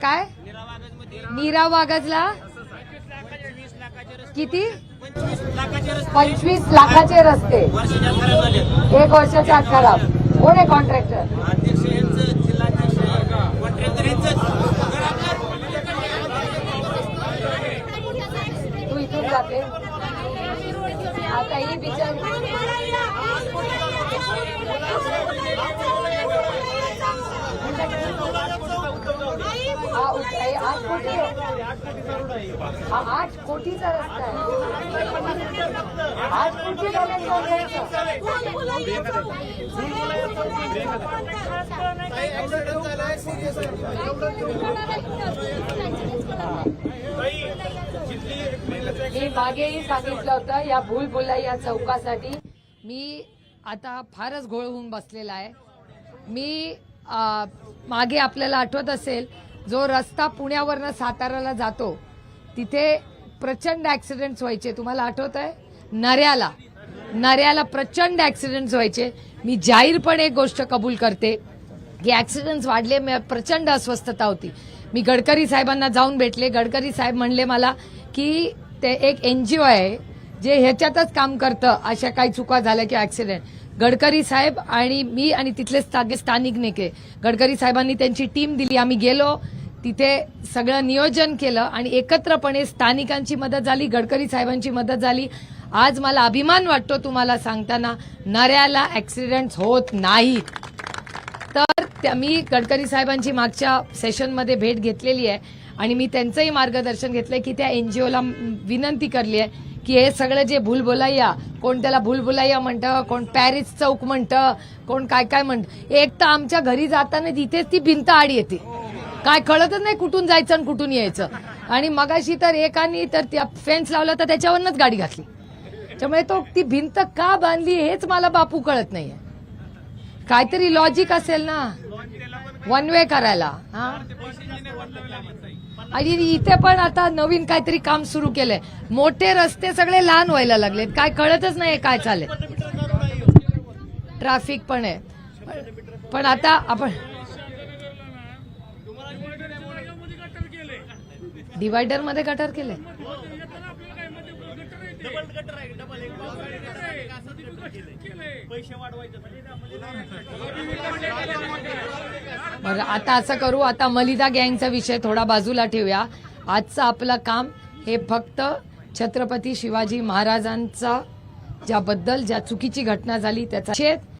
काय? नीरा वागजला किती? पंचवीस लाखाचे रस्ते. एक वर्षाच्या आत खराब कोण आहे कॉन्ट्रॅक्टर तू इथून जाते. आता ही बिचार हा उत- हे आठ कोटी आठ कोटीचा रस्ता आहे? आठ कोटी मी मागेही सांगितलं होतं या भूलभुला या चौकासाठी. मी आता फारच घोळ होऊन बसलेला आहे. मी मागे आपल्याला आठवत असेल जो रस्ता पुण्यावरनं साताऱ्याला जातो तिथे प्रचंड ऍक्सिडेंट्स व्हायचे. तुम्हाला आठवत आहे नऱ्याला. नऱ्याला प्रचंड ऍक्सिडेंट्स व्हायचे. मी जाहीरपणे एक गोष्ट कबूल करते. की ऍक्सिडेंट्स वाढले प्रचंड अस्वस्थता होती. मी गडकरी साहेबांना जाऊन भेटले. गडकरी साहेब म्हणले मला की ते एक एनजीओ आहे जे ह्याच्यातच काम करतं अशा काही चुका झाल्या की ऍक्सिडेंट गडकरी साहेब आणि मी आणि तिथले स्थानिक नेते. गडकरी साहेबांनी त्यांची टीम दिली. आम्ही गेलो. तिथे सगळं नियोजन केलं आणि एकत्रपणे स्थानिकांची मदत झाली गडकरी साहेबांची मदत झाली. आज मला अभिमान वाटतो तुम्हाला सांगताना नऱ्याला ऍक्सिडेंट्स होत नाहीत तर त्या- मी गडकरी साहेबांची मागच्या सेशनमध्ये भेट घेतलेली आहे आणि मी त्यांचंही मार्गदर्शन घेतलंय की त्या एन जी ओला विनंती करली आहे की हे सगळं जे भूलभुलैया कोण त्याला भूलभुलैया म्हणतं कोण पॅरिस चौक म्हणतं कोण काय काय म्हणतं एक तर आमच्या घरी जाताना तिथेच ती भिंत आड येते. काय कळतच नाही कुठून जायचं आणि कुठून यायचं. आणि मगाशी तर एकानी तर त्या फेन्स लावला तर त्याच्यावरनच गाडी घातली. त्यामुळे तो ती भिंत का बांधली हेच मला बापू कळत नाहीये. काहीतरी लॉजिक असेल ना. वन वे करायला हा? आणि इथे पण आता नवीन काहीतरी काम सुरू केलंय. मोठे रस्ते सगळे लहान व्हायला लागलेत. काय कळतच नाही काय चालेल ट्रॅफिक पण आहे. पण आता आपण डिवायडरमध्ये गटर केले बरं आता असं करू आता मलिदा गँगचा विषय थोडा बाजूला ठेवूया. आजचं आपलं काम हे फक्त छत्रपती शिवाजी महाराजांचा ज्याबद्दल ज्या चुकीची घटना झाली त्याचा निषेध.